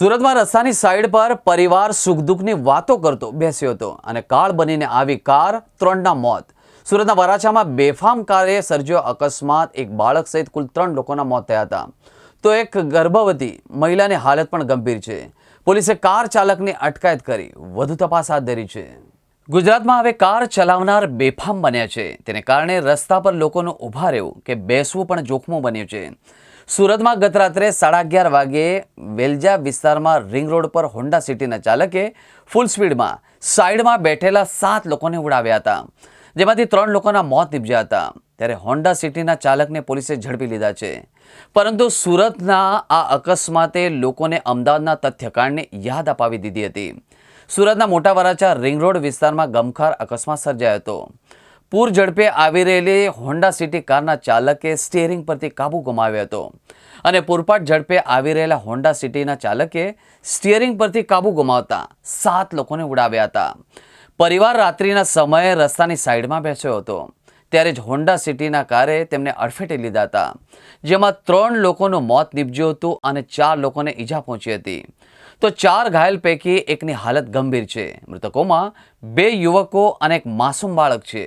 સુરતમાં રસ્તાની સાઈડ પર પરિવાર સુખ દુઃખની વાતો કરતો બેસ્યો હતો અને કાળ બનીને આવી કાર ત્રણના મોત. સુરતના વરાછામાં બેફામ કારે સર્જ્યો અકસ્માત. એક બાળક સહિત કુલ ત્રણ લોકોના મોત થયા હતા. તો એક ગર્ભવતી મહિલાની હાલત પણ ગંભીર છે. પોલીસે કાર ચાલકની અટકાયત કરી. વધુ તપાસ હાથ ધરી છે. ગુજરાતમાં હવે કાર ચલાવનાર બેફામ બન્યા છે. તેને કારણે રસ્તા પર લોકોનું ઊભા રહેવું કે બેસવું પણ જોખમું બન્યું છે. સુરતમાં ગત રાત્રે સાડા અગિયાર વાગ્યે વેલજા વિસ્તારમાં રિંગ રોડ પર હોન્ડા સિટીના ચાલકે ફૂલ સ્પીડમાં સાઈડમાં બેઠેલા સાત લોકોને ઉડાવ્યા હતા. જેમાંથી ત્રણ લોકોના મોત નીપજ્યા હતા. ત્યારે હોન્ડા સિટીના ચાલકને પોલીસે ઝડપી લીધા છે. પરંતુ સુરતના આ અકસ્માતે લોકોને અમદાવાદના તથ્યકાંડને યાદ અપાવી દીધી હતી. સુરતના મોટા વરાછા રિંગ રોડ વિસ્તારમાં ગમખાર અકસ્માત સર્જાયો હતો. પૂર ઝડપે આવી રહેલી હોન્ડા સિટી કારના ચાલકે સ્ટિયરિંગ પરથી કાબુ ગુમાવ્યો હતો. અને પૂરપાટ ઝડપે આવી રહેલા હોન્ડા સિટીના ચાલકે સ્ટિયરિંગ પરથી કાબુ ગુમાવતા સાત લોકોને ઉડાવ્યા હતા. પરિવાર રાત્રિના સમયે રસ્તાની સાઈડમાં બેસ્યો હતો. ત્યારે જ હોન્ડા સિટીના કારે તેમને અડફેટે લીધા હતા, જેમાં ત્રણ લોકોનું મોત નીપજ્યું હતું અને ચાર લોકોને ઈજા પહોંચી હતી. તો ચાર ઘાયલ પૈકી એકની હાલત ગંભીર છે. મૃતકોમાં બે યુવકો અને એક માસૂમ બાળક છે.